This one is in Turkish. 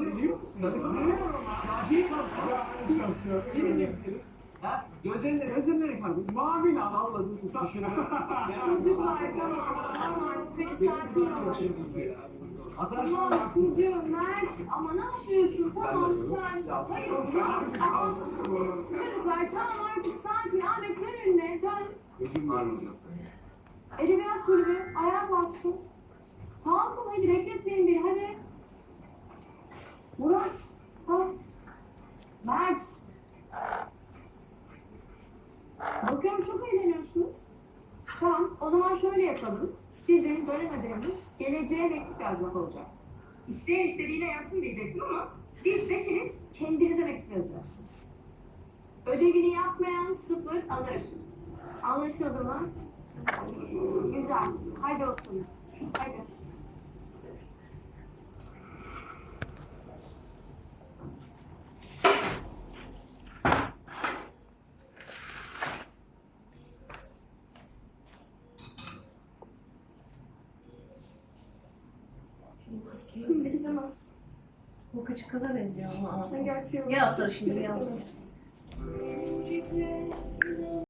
Biliyor musun? Benim Ha? Gözlerinde gözlerinde kaldı. Mavi lan. Salladın, düşündün. Çocuklar tamam. Peki sakin ol. Tamam çocuğum Mert ama ne yapıyorsun? Tamam sen. Hayır. Çocuklar tamam artık sakin. Ahmet dön önüne dön. Gözüm var mı? Edebiyat kulübü ayağa kalksın. Kalkın hadi bekletmeyin beni hadi. Murat. Kalk. Mert. Bakıyorum çok eğleniyorsunuz. Tamam o zaman şöyle yapalım. Sizin bölüm ödeviniz geleceğe mektup yazmak olacak. İsteyen istediğine yazsın diyecektim ama siz beşiniz kendinize mektup yazacaksınız. Ödevini yapmayan sıfır alır. Anlaşıldı mı? Güzel. Haydi oturun. Haydi. Şimdi gidemez. Bu küçük kıza benziyor ama. Sen gerçeği Ya sarışın ya. Gidemez.